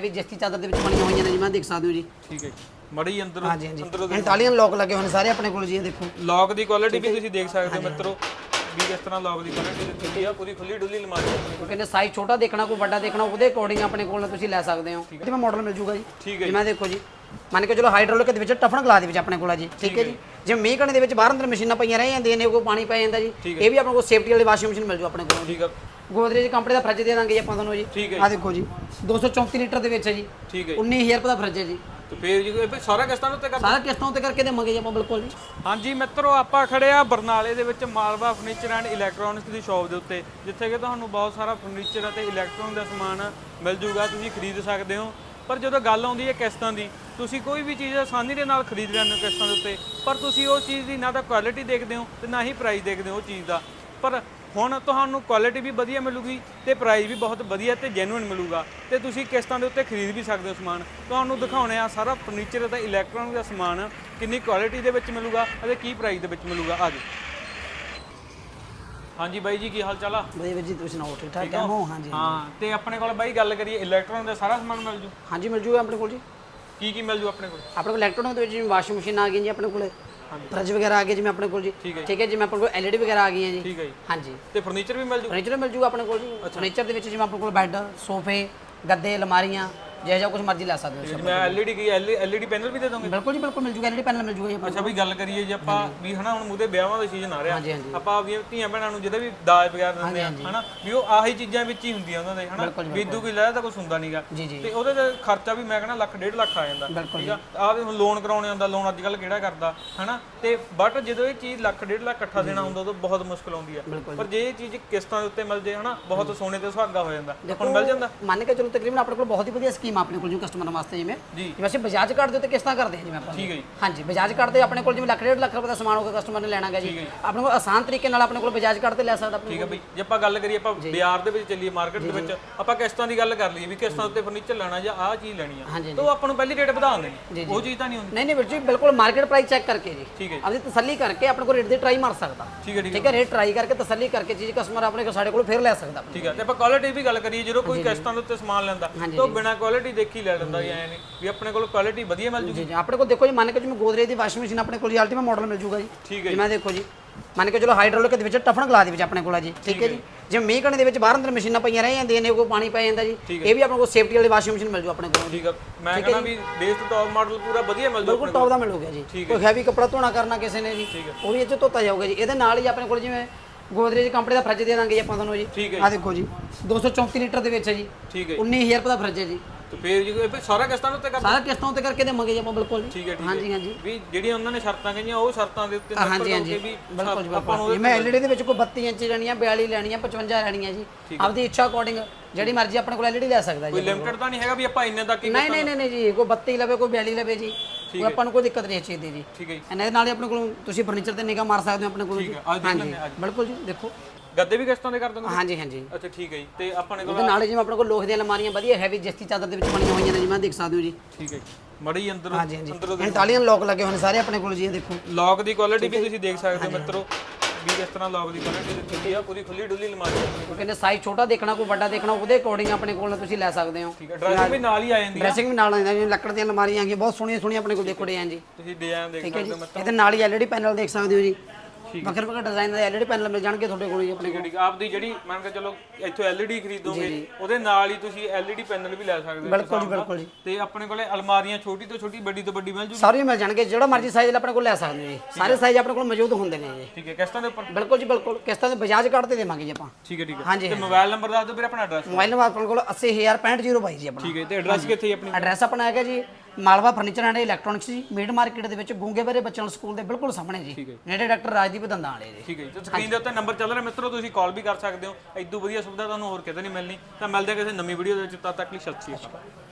ਵੀ ਜਸਤੀ ਚਾਦਰ ਦੇ ਵਿੱਚ ਬਣੀਆਂ ਹੋਈਆਂ ਨੇ ਜਿਵੇਂ ਦੇਖ ਸਕਦੇ ਹੋ ਜੀ। ਠੀਕ ਹੈ ਜੀ। ਮੜੀ ਅੰਦਰ ਹਾਂਜੀ ਹਾਂਜੀ। ਅੰਦਰੋਂ ਇਟਾਲੀਅਨ ਲੋਕ ਲੱਗੇ ਹੋਏ ਨੇ ਸਾਰੇ ਆਪਣੇ ਕੋਲ ਜੀ ਇਹ ਦੇਖੋ। ਲੌਕ ਦੀ ਕੁਆਲਿਟੀ ਵੀ ਤੁਸੀਂ ਦੇਖ ਸਕਦੇ ਹੋ ਮਿੱਤਰੋ। ਵੀ ਕਿਸ ਤਰ੍ਹਾਂ ਲੌਕ ਦੀ ਕੁਆਲਿਟੀ ਦਿੱਤੀ ਹੋਈ ਆ ਪੂਰੀ ਖੁੱਲੀ ਡੁੱਲੀ ਅਲਮਾਰੀ ਆਪਣੀ ਉਹ ਕਹਿੰਦੇ ਸਾਈਜ਼ ਛੋਟਾ ਦੇਖਣਾ ਕੋਈ ਵੱਡਾ ਦੇਖਣਾ ਉਹਦੇ ਅਕੋਰਡਿੰਗ ਆਪਣੇ ਕੋਲ ਤੁਸੀਂ ਲੈ ਸਕਦੇ ਹੋ। ਜਿਵੇਂ ਮਾਡਲ ਮਿਲ ਜੂਗਾ ਜੀ। ਠੀਕ ਹੈ ਜਿਵੇਂ ਦੇਖੋ ਜੀ। ਮੰਨ ਕੇ ਚਲੋ ਹਾਈਡ੍ਰੋਲਿਕ ਦੇ ਵਿੱਚ ਟਫਨ ਗਲਾ ਦੇ ਵਿੱਚ ਆਪਣੇ ਕੋਲ ਆ ਜੀ ਠੀਕ ਹੈ ਜੀ? ਜਿਵੇਂ ਮੀਂਹ ਕਣੇ ਦੇ ਵਿੱਚ ਬਾਹਰ ਅੰਦਰ ਮਸ਼ੀਨਾਂ ਪਈਆਂ ਰਹਿ ਜਾਂਦੀਆਂ ਨੇ ਕੋਈ ਪਾਣੀ ਪੈ ਜਾਂਦਾ ਜੀ। ਇਹ ਵੀ ਆਪਣੇ ਕੋਲ ਸੇਫਟੀ ਵਾਲੀ ਵਾਸ਼ਿੰਗ ਮਸ਼ੀਨ ਮਿਲ ਜੂ ਆਪਣੇ ਕੋਲ। ਠੀਕ ਆ। ਗੋਦਰੇਜ ਕੰਪਨੀ ਦਾ ਫਰਿੱਜ ਦੇ ਦਾਂਗੇ ਜੀ ਆਪਾਂ ਤੁਹਾਨੂੰ ਜੀ। ਆ ਦੇਖੋ ਜੀ 234 ਲੀਟਰ ਦੇ ਵਿੱਚ ਹੈ ਜੀ। ਠੀਕ ਹੈ 19000 ਰੁਪਏ ਦਾ ਫਰਿੱਜ ਹੈ ਜੀ। ਤੇ ਫੇਰ ਜੀ ਇਹ ਸਾਰਾ ਕਿਸ਼ਤਾਂ ਉੱਤੇ ਕਰ ਸਾਰਾ ਕਿਸ਼ਤਾਂ ਉੱਤੇ ਕਰਕੇ ਦੇਵਾਂਗੇ ਜੀ ਆਪਾਂ ਬਿਲਕੁਲ ਜੀ। ਹਾਂਜੀ ਮਿੱਤਰੋ ਆਪਾਂ ਖੜੇ ਆ ਬਰਨਾਲੇ ਦੇ ਵਿੱਚ ਮਾਲਵਾ ਫਰਨੀਚਰ ਐਂਡ ਇਲੈਕਟ੍ਰੋਨਿਕਸ ਦੀ ਸ਼ਾਪ ਦੇ ਉੱਤੇ ਜਿੱਥੇ ਕਿ ਤੁਹਾਨੂੰ ਬਹੁਤ ਸਾਰਾ ਫਰਨੀਚਰ ਅਤੇ ਇਲੈਕਟ੍ਰੋਨਿਕ ਦਾ ਸਮਾਨ ਮਿਲ ਜੂਗਾ ਤੁਸੀਂ ਖਰੀਦ ਸਕਦੇ ਹੋ। ਪਰ ਜਦੋਂ ਗੱਲ ਆਉਂਦੀ ਹੈ ਕਿਸ਼ਤਾਂ ਦੀ, ਤੁਸੀਂ ਕੋਈ ਵੀ ਚੀਜ਼ ਆਸਾਨੀ ਦੇ ਨਾਲ ਖਰੀਦ ਲੈਂਦੇ ਹੋ ਕਿਸ਼ਤਾਂ ਦੇ ਉੱਤੇ, ਪਰ ਤੁਸੀਂ ਉਹ ਚੀਜ਼ ਦੀ ਨਾ ਤਾਂ ਕੁਆਲਿਟੀ ਦੇਖਦੇ ਹੋ ਤੇ ਨਾ ਹੀ ਪ੍ਰਾਈਸ ਦੇਖਦੇ ਹੋ ਉਹ ਚੀਜ਼ ਦਾ। ਪਰ ਹੁਣ ਤੁਹਾਨੂੰ ਕੁਆਲਿਟੀ ਵੀ ਵਧੀਆ ਮਿਲੂਗੀ ਤੇ ਪ੍ਰਾਈਸ ਵੀ ਬਹੁਤ ਵਧੀਆ ਤੇ ਜੈਨੂਇਨ ਮਿਲੂਗਾ ਤੇ ਤੁਸੀਂ ਕਿਸ਼ਤਾਂ ਦੇ ਉੱਤੇ ਖਰੀਦ ਵੀ ਸਕਦੇ ਹੋ ਸਮਾਨ। ਤੁਹਾਨੂੰ ਦਿਖਾਉਣੇ ਆ ਸਾਰਾ ਫਰਨੀਚਰ ਅਤੇ ਇਲੈਕਟ੍ਰੋਨਿਕ ਦਾ ਸਮਾਨ ਕਿੰਨੀ ਕੁਆਲਿਟੀ ਦੇ ਵਿੱਚ ਮਿਲੂਗਾ ਅਤੇ ਕੀ ਪ੍ਰਾਈਸ ਦੇ ਵਿੱਚ ਮਿਲੂਗਾ। ਆਜੋ ਹਾਂਜੀ ਬਾਈ ਜੀ ਕੀ ਹਾਲ ਚਾਲ ਆ? ਵਧੀਆ ਵੀਰ ਜੀ ਤੁਸੀਂ ਸੁਣਾਓ ਠੀਕ ਠਾਕ? ਹੈ? ਹੋ ਹਾਂਜੀ ਹਾਂ ਤੇ ਆਪਣੇ ਕੋਲ ਬਾਈ ਗੱਲ ਕਰੀਏ ਇਲੈਕਟ੍ਰੋਨਿਕ ਦਾ ਸਾਰਾ ਸਮਾਨ ਮਿਲ ਜੂ? ਹਾਂਜੀ ਮਿਲ ਜੂਗਾ ਆਪਣੇ ਕੋਲ ਜੀ। ਕੀ ਕੀ ਮਿਲ ਜੂ ਆਪਣੇ ਕੋਲ? ਆਪਣੇ ਕੋਲ ਇਲੈਕਟ੍ਰੋਨਿਕ ਦੇ ਵਿੱਚ ਜਿਵੇਂ ਵਾਸ਼ਿੰਗ ਮਸ਼ੀਨ ਆ ਗਈ ਜੀ ਆਪਣੇ ਕੋਲੇ। ਫਰਿੱਜ ਵਗੈਰਾ ਆ ਗਏ ਜਿਵੇਂ ਆਪਣੇ ਕੋਲ ਜੀ। ਠੀਕ ਹੈ ਠੀਕ ਹੈ ਜਿਵੇਂ ਆਪਣੇ ਕੋਲ ਐਲਈਡੀ ਵਗੈਰਾ ਆ ਗਈਆਂ ਜੀ। ਠੀਕ ਹੈ ਜੀ। ਹਾਂਜੀ। ਤੇ ਫਰਨੀਚਰ ਵੀ ਮਿਲ ਜੂ? ਫਰਨੀਚਰ ਮਿਲ ਜੂਗਾ ਆਪਣੇ ਕੋਲ ਜੀ। ਫਰਨੀਚਰ ਦੇ ਵਿੱਚ ਜਿਵੇਂ ਆਪਣੇ ਕੋਲ ਬੈੱਡ ਸੋਫੇ ਗੱਦੇ ਅਲਮਾਰੀਆਂ ਜਿਹੋ ਜਿਹਾ ਕੁਝ ਮਰਜ਼ੀ ਲੈ ਸਕਦੇ ਹੋ ਜਿਵੇਂ ਐਲਈਡੀ ਕੀ ਐਲਈਡੀ ਪੈਨਲ ਵੀ ਦੇ ਦੋਗੇ? ਬਿਲਕੁਲ ਜੀ ਬਿਲਕੁਲ ਮਿਲ ਜੂਗਾ ਐਲਈਡੀ ਪੈਨਲ ਮਿਲ ਜੂਗਾ ਜੀ ਅੱਛਾ ਵੀ ਗੱਲ ਕਰੀਏ ਜੇ ਆਪਾਂ ਵੀ ਹਨਾ ਹੁਣ ਮੂਦੇ ਵਿਆਹਾਂ ਦਾ ਸੀਜ਼ਨ ਆ ਰਿਹਾ ਹਾਂਜੀ, ਹਾਂਜੀ। ਆਪਾਂ ਆਪਣੀਆਂ ਧੀਆਂ ਭੈਣਾਂ ਨੂੰ ਜਿਹਦੇ ਵੀ ਦਾਜ ਵਗੈਰਾ ਦਿੰਦੇ ਆ ਹਨਾ ਵੀ ਉਹ ਆਹੀ ਚੀਜ਼ਾਂ ਵਿੱਚ ਹੀ ਹੁੰਦੀਆਂ ਉਹਨਾਂ ਦੇ ਹਨਾ। ਵੀ ਇਦੂ ਕੋਈ ਲੈ ਤਾਂ ਕੁਝ ਹੁੰਦਾ ਨਹੀਂਗਾ ਜੀ ਜੀ। ਤੇ ਉਹਦੇ ਤੇ ਖਰਚਾ ਵੀ ਮੈਂ ਕਹਿੰਦਾ ਲੱਖ ਡੇਢ ਲੱਖ ਆ ਜਾਂਦਾ ਬਿਲਕੁਲ ਠੀਕ ਆ? ਆਹ ਵੀ ਹੁਣ ਲੋਨ ਕਰਾਉਣੇ ਹੁੰਦਾ ਲੋਨ ਅੱਜ ਕੱਲ ਕਿਹੜਾ ਕਰਦਾ ਹਨਾ? ਤੇ ਬਟ ਜਦੋਂ ਇਹ ਚੀਜ਼ ਲੱਖ ਡੇਢ ਲੱਖ ਇਕੱਠਾ ਦੇਣਾ ਹੁੰਦਾ ਉਦੋਂ ਬਹੁਤ ਮੁਸ਼ਕਲ ਆਉਂਦੀ ਆ। ਪਰ ਜੇ ਇਹ ਚੀਜ਼ ਕਿਸ਼ਤਾਂ ਦੇ ਉੱਤੇ ਮਿਲ ਜੇ ਹਨਾ ਬਹੁਤ ਸੋਨੇ ਤੇ ਸੁਹਾਗਾ ਹੋ ਜਾਂਦਾ ਹੁਣ ਮਿਲ ਜਾਂਦਾ। ਮੰਨ ਕੇ ਚਲੋ ਤਕਰੀਬਨ ਆਪਣੇ ਕੋਲ ਬਹੁਤ ਹੀ ਵਧੀਆ ਸਕੀਮ ਆ ਆਪਣੇ ਕੋਲ ਜੀ ਕਸਟਮਰਾਂ ਵਾਸਤੇ ਜਿਵੇਂ। ਜੀ। ਜਿਵੇਂ ਅਸੀਂ ਬਜਾਜ ਕਾਰਡ ਦੇ ਉੱਤੇ ਕਿਸ਼ਤਾਂ ਕਰਦੇ ਹਾਂ ਜਿਵੇਂ ਆਪਾਂ? ਠੀਕ ਹੈ ਜੀ। ਹਾਂਜੀ ਬਜਾਜ ਕਾਰਡ ਤੇ ਆਪਣੇ ਕੋਲ ਜਿਵੇਂ ਲੱਖ ਡੇਢ ਲੱਖ ਰੁਪਏ ਦਾ ਸਮਾਨ ਹੋਗਾ ਕਸਟਮਰ ਨੇ ਲੈਣਾ ਗਾ ਜੀ। ਆਪਣੇ ਕੋਲ ਆਸਾਨ ਤਰੀਕੇ ਨਾਲ ਆਪਣੇ ਕੋਲ ਬਜਾਜ ਕਾਰਡ ਤੇ ਲੈ ਸਕਦਾ ਆਪਣੇ ਠੀਕ ਹੈ ਬਈ ਜੇ ਆਪਾਂ ਗੱਲ ਕਰੀਏ ਆਪਾਂ ਬਾਜ਼ਾਰ ਦੇ ਵਿੱਚ ਚੱਲੀਏ ਮਾਰਕੀਟ ਦੇ ਵਿੱਚ ਆਪਾਂ ਕਿਸ਼ਤਾਂ ਦੀ ਗੱਲ ਕਰ ਲਈਏ ਵੀ ਕਿਸ਼ਤਾਂ ਉੱਤੇ ਫਰਨੀਚਰ ਲੈਣਾ ਜਾਂ ਆਹ ਚੀਜ਼ ਲੈਣੀ ਆ ਹਾਂਜੀ, ਤਾਂ ਉਹ ਆਪਾਂ ਨੂੰ ਪਹਿਲੀ ਰੇਟ ਵਧਾ ਦਿੰਦੇ ਨੇ। ਉਹ ਚੀਜ਼ ਤਾਂ ਨਹੀਂ ਹੁੰਦੀ। ਨਹੀਂ ਨਹੀਂ ਵੀਰ ਜੀ ਬਿਲਕੁਲ ਮਾਰਕੀਟ ਪ੍ਰਾਈਸ ਚੈੱਕ ਕਰਕੇ ਜੀ। ਠੀਕ ਹੈ ਜੀ, ਆਪਣੀ ਤਸੱਲੀ ਕਰਕੇ ਆਪਣੇ ਕੋਲ ਰੇਟ ਦੀ ਟਰਾਈ ਮਾਰ ਸਕਦਾ। ਠੀਕ ਹੈ ਠੀਕ ਹੈ। ਠੀਕ ਹੈ ਰੇਟ ਟਰਾਈ ਕਰਕੇ ਤਸੱਲੀ ਕਰਕੇ ਚੀਜ਼ ਕਸਟਮਰ ਆਪਣੇ ਕੋਲ ਸਾਡੇ ਕੋਲ ਫਿਰ ਲੈ ਸਕਦਾ। ਠੀਕ ਹੈ ਤੇ ਆਪਾਂ ਕੁਆਲਿਟੀ ਵੀ ਗੱਲ ਕਰੀਏ ਜਦੋਂ ਕੋਈ ਕਿਸ਼ਤਾਂ ਦੇ ਉੱਤੇ ਸਮਾਨ ਲੈਂਦਾ ਤਾਂ ਬਿਨਾਂ ਕੁਆਲਿਟੀ ਦੇਖੀ ਲੈ ਲੈਂਦਾ ਜੀ ਐ ਨਹੀਂ ਵੀ ਆਪਣੇ ਕੋਲ ਕੁਆਲਿਟੀ ਵਧੀਆ ਮਿਲ ਜੂਗੀ। ਜੀ ਜੀ ਆਪਣੇ ਕੋਲ ਦੇਖੋ ਜੀ ਮੰਨ ਕੇ ਜਿਵੇਂ ਗੋਦਰੇਜ ਦੀ ਵਾਸ਼ਿੰਗ ਮਸ਼ੀਨ ਆਪਣੇ ਕੋਲ ਜੀ ਅਲਟੀਮੇਟ ਮਾਡਲ ਮਿਲ ਜੂਗਾ ਜੀ। ਠੀਕ ਹੈ ਜਿਵੇਂ ਦੇਖੋ ਜੀ ਮੰਨ ਕੇ ਚਲੋ ਹਾਈਡ੍ਰੋਲਿਕ ਦੇ ਵਿੱਚ ਟਫਨ ਗਲਾ ਦੇ ਵਿੱਚ ਆਪਣੇ ਕੋਲ ਆ ਜੀ ਠੀਕ ਹੈ ਜੀ। ਜਿਵੇਂ ਮੀਂਹ ਕਣੇ ਦੇ ਵਿੱਚ ਬਾਹਰ ਅੰਦਰ ਮਸ਼ੀਨਾਂ ਪਈਆਂ ਰਹਿ ਜਾਂਦੀਆਂ ਨੇ ਕੋਈ ਪਾਣੀ ਪੈ ਜਾਂਦਾ ਜੀ ਇਹ ਵੀ ਆਪਣੇ ਕੋਲ ਸੇਫਟੀ ਵਾਲੀ ਵਾਸ਼ਿੰਗ ਮਸ਼ੀਨ ਮਿਲ ਜੂ ਆਪਣੇ ਕੋਲ। ਠੀਕ ਆ ਮੈਂ ਕਹਿੰਦਾ ਵੀ ਬੇਸ ਤੋਂ ਟੌਪ ਮਾਡਲ ਪੂਰਾ ਵਧੀਆ ਮਿਲ ਜੂ ਬਿਲਕੁਲ ਟੌਪ ਦਾ ਮਿਲੂਗਾ ਜੀ। ਕੋਈ ਹੈਵੀ ਕੱਪੜਾ ਧੋਣਾ ਕਰਨਾ ਕਿਸੇ ਨੇ ਜੀ ਉਹ ਵੀ ਇਹ 'ਚ ਧੋਤਾ ਜਾਊਗਾ ਜੀ। ਇਹਦੇ ਨਾਲ ਹੀ ਆਪਣੇ ਕੋਲ ਜਿਵੇਂ ਗੋਦਰੇਜ ਕੰਪਨੀ ਦਾ ਫਰਿੱਜ ਦੇ ਦਾਂਗੇ ਜੀ ਆਪਾਂ ਤੁਹਾਨੂੰ ਜੀ। ਠੀਕ ਹੈ ਆ ਦੇਖੋ ਜੀ 234 ਲੀਟਰ ਦੇ ਵਿੱਚ ਹੈ ਜੀ। ਠੀਕ ਹੈ 19000 ਰੁਪਏ ਦਾ ਫਰਿੱਜ ਹੈ ਜੀ। ਤੇ ਫੇਰ ਜੀ ਇਹ ਸਾਰਾ ਕਿਸ਼ਤਾਂ ਦੇ ਉੱਤੇ ਕਰ ਸਾਰਾ ਕਿਸ਼ਤਾਂ ਉੱਤੇ ਕਰਕੇ ਦੇਵਾਂਗੇ ਜੀ ਆਪਾਂ ਬਿਲਕੁਲ ਠੀਕ ਹੈ ਠੀਕ ਹਾਂਜੀ ਹਾਂਜੀ। ਵੀ ਜਿਹੜੀਆਂ ਉਹਨਾਂ ਨੇ ਸ਼ਰਤਾਂ ਕਹੀਆਂ ਉਹ ਸ਼ਰਤਾਂ ਦੇ ਉੱਤੇ ਹਾਂਜੀ ਹਾਂਜੀ। ਬਿਲਕੁਲ ਬਿਲਕੁਲ। ਮੈਂ ਐਲਈਡੀ ਦੇ ਵਿੱਚ ਕੋਈ 32 ਇੰਚ ਲੈਣੀਆਂ 42 ਲੈਣੀਆਂ 55 ਲੈਣੀਆਂ ਜੀ। ਆਪਦੀ ਇੱਛਾ ਅਕੋਰਡਿੰਗ ਜਿਹੜੀ ਮਰਜ਼ੀ ਆਪਣੇ ਕੋਲ ਐਲਈਡੀ ਲੈ ਸਕਦਾ ਕੋਈ ਜੀ ਲਿਮਟਿਡ ਤਾਂ ਨਹੀਂ ਹੈਗਾ ਵੀ ਆਪਾਂ ਇੰਨੇ ਤੱਕ ਹੀ ਨਹੀਂ ਨਹੀਂ ਨਹੀਂ ਜੀ ਕੋਈ 32 ਲਵੇ ਕੋਈ 42 ਲਵੇ ਜੀ ਕੋਈ ਆਪਾਂ ਨੂੰ ਕੋਈ ਦਿੱਕਤ ਨਹੀਂ ਚੀਜ਼ ਦੀ ਜੀ। ਠੀਕ ਹੈ ਜੀ। ਇਹਨਾਂ ਦੇ ਨਾਲ ਹੀ ਆਪਣੇ ਕੋਲ ਤੁਸੀਂ ਫਰਨੀਚਰ ਤੇ ਨਿਗਾਹ ਮਾਰ ਸਕਦੇ ਹੋ ਆਪਣੇ ਕੋਲ ਲੈਂਦੇ ਹਾਂ, ਬਿਲਕੁਲ ਜੀ ਦੇਖੋ। ਗੱਦੇ ਵੀ ਕਿਸ਼ਤਾਂ ਦੇ ਕਰ ਦੋਗੇ ਹਾਂਜੀ ਹਾਂਜੀ। ਅੱਛਾ ਠੀਕ ਹੈ ਜੀ। ਤੇ ਆਪਣੇ ਕੋਲ ਉਹਦੇ ਨਾਲ ਜਿਵੇਂ ਆਪਣੇ ਕੋਲ ਲੋਹੇ ਦੀਆਂ ਅਲਮਾਰੀਆਂ ਵਧੀਆ ਹੈਵੀ ਜਸਤੀ ਚਾਦਰ ਦੇ ਵਿੱਚ ਬਣੀਆਂ ਹੋਈਆਂ ਨੇ ਜਿਵੇਂ ਦੇਖ ਸਕਦੇ ਹੋ ਜੀ। ਠੀਕ ਹੈ ਜੀ। ਮੜੀ ਅੰਦਰ ਹਾਂਜੀ ਹਾਂਜੀ। ਇਟਾਲੀਅਨ ਲੋਕ ਲੱਗੇ ਹੋਏ ਨੇ ਸਾਰੇ ਆਪਣੇ ਕੋਲ ਜੀ ਇਹ ਦੇਖੋ। ਲੌਕ ਦੀ ਕੁਆਲਿਟੀ ਵੀ ਤੁਸੀਂ ਦੇਖ ਸਕਦੇ ਹੋ ਮਿੱਤਰੋ। ਵੀ ਕਿਸ ਤਰ੍ਹਾਂ ਲੌਕ ਦੀ ਕੁਆਲਿਟੀ ਦਿੱਤੀ ਹੋਈ ਆ ਪੂਰੀ ਖੁੱਲੀ ਡੁੱਲੀ ਅਲਮਾਰੀ ਆਪਣੀ ਉਹ ਕਹਿੰਦੇ ਸਾਈਜ਼ ਛੋਟਾ ਦੇਖਣਾ ਕੋਈ ਵੱਡਾ ਦੇਖਣਾ ਉਹਦੇ ਅਕੋਰਡਿੰਗ ਆਪਣੇ ਕੋਲ ਤੁਸੀਂ ਲੈ ਸਕਦੇ ਹੋ। ਠੀਕ ਹੈ ਵੀ ਨਾਲ ਹੀ ਆ ਜਾਂਦੀ ਆ। ਡਰੈਸਿੰਗ ਵੀ ਨਾਲ ਆਉਂਦਾ ਜਿਵੇਂ ਲੱਕੜ ਦੀਆਂ ਅਲਮਾਰੀਆਂ ਆ ਗਈਆਂ ਬਹੁਤ ਸੋਹਣੀਆਂ ਸੋਹਣੀਆਂ ਆਪਣੇ ਕੋਲ ਦੇਖੋ ਡਿਜ਼ਾਈਨ ਜੀ। ਤੁਸੀਂ ਡਿਜ਼ਾਈਨ ਦੇਖ ਠੀਕ ਹੈ ਸਕਦੇ ਜੀ ਹੋ ਇਹਦੇ ਨਾਲ ਹੀ ਐਲਈਡੀ ਪੈਨਲ ਦੇਖ ਸਕਦੇ ਹੋ ਜੀ। ਵੱਖਰੇ ਵੱਖਰੇ ਡਿਜ਼ਾਈਨ ਦੇ ਐਲਈਡੀ ਪੈਨਲ ਮਿਲ ਜਾਣਗੇ ਤੁਹਾਡੇ ਕੋਲ ਜੀ ਆਪਣੇ ਕੋਲ। ਹੈ। ਆਪਦੀ ਜਿਹੜੀ ਮੰਨ ਕੇ ਚਲੋ ਇੱਥੋਂ LED ਖਰੀਦੋਗੇ ਉਹਦੇ ਨਾਲ ਹੀ ਤੁਸੀਂ LED ਪੈਨਲ ਵੀ ਲੈ ਸਕਦੇ ਹੋ ਬਿਲਕੁਲ ਜੀ ਬਿਲਕੁਲ ਜੀ। ਤੇ ਆਪਣੇ ਕੋਲੇ ਅਲਮਾਰੀਆਂ ਛੋਟੀ ਤੋਂ ਛੋਟੀ ਵੱਡੀ ਤੋਂ ਵੱਡੀ ਮਿਲ ਜੂ ਸਾਰੇ ਮਿਲ ਜਾਣਗੇ ਜਿਹੜਾ ਮਰਜ਼ੀ ਸਾਈਜ਼ ਆਪਣੇ ਕੋਲ ਲੈ ਸਕਦੇ ਹੋ ਜੀ। ਸਾਰੇ ਸਾਈਜ਼ ਆਪਣੇ ਕੋਲ ਮੌਜੂਦ ਹੁੰਦੇ ਨੇ ਜੀ। ਠੀਕ ਹੈ ਕਿਸ਼ਤਾਂ ਦੇ ਉੱਪਰ? ਬਿਲਕੁਲ ਜੀ ਬਿਲਕੁਲ। ਕਿਸ਼ਤਾਂ ਦੇ ਬਜਾਜ ਕਾਰਡ ਤੇ ਦੇਵਾਂਗੇ ਜੀ ਆਪਾਂ। ਠੀਕ ਹੈ ਠੀਕ ਹੈ। ਹਾਂਜੀ ਤੇ ਮੋਬਾਈਲ ਨੰਬਰ ਦੱਸ ਦਿਓ ਵੀਰੇ ਆਪਣਾ ਐਡਰੈਸ ਮੋਬਾਈਲ ਨੰਬਰ ਆਪਣੇ ਕੋਲ 8065022 ਜੀ ਆਪਣਾ। ਠੀਕ ਹੈ ਤੇ ਐਡਰੈਸ ਕਿੱਥੇ ਹੈ ਆਪਣੀ? ਐਡਰੈਸ ਆਪਣਾ ਹੈਗਾ ਜੀ ਮਾਲਵਾ ਫਰਨੀਚਰ ਐਂਡ ਇਲੈਕਟ੍ਰੋਨਿਕਸ ਜੀ ਮੀਟ ਮਾਰਕੀਟ ਦੇ ਵਿੱਚ ਗੁੰਗੇ ਬਾਰੇ ਬੱਚਿਆਂ ਨੂੰ ਸਕੂਲ ਦੇ ਬਿਲਕੁਲ ਸਾਹਮਣੇ ਜੀ। ਨੇੜੇ ਡਾਕਟਰ ਰਾਜਦੀਪ ਦੰਦਾਂ ਵਾਲੇ ਜੀ। ਠੀਕ ਹੈ ਜੀ। ਤੇ ਸਕਰੀਨ ਦੇ ਉੱਤੇ ਨੰਬਰ ਚੱਲ ਰਿਹਾ। ਮਿੱਤਰੋ ਤੁਸੀਂ ਕਾਲ ਵੀ ਕਰ ਸਕਦੇ ਹੋ। ਇਦੋਂ ਵਧੀਆ ਸੁਵਿਧਾ ਤੁਹਾਨੂੰ ਹੋਰ ਕਿਤੇ ਨਹੀਂ ਮਿਲਣੀ। ਤਾਂ ਮਿਲਦੇ ਹਾਂ ਕਿਸੇ ਨਵੀਂ ਵੀਡੀਓ ਦੇ ਵਿੱਚ। ਤਦ ਤੱਕ ਲਈ ਸਤਿ ਸ਼੍ਰੀ ਅਕਾਲ।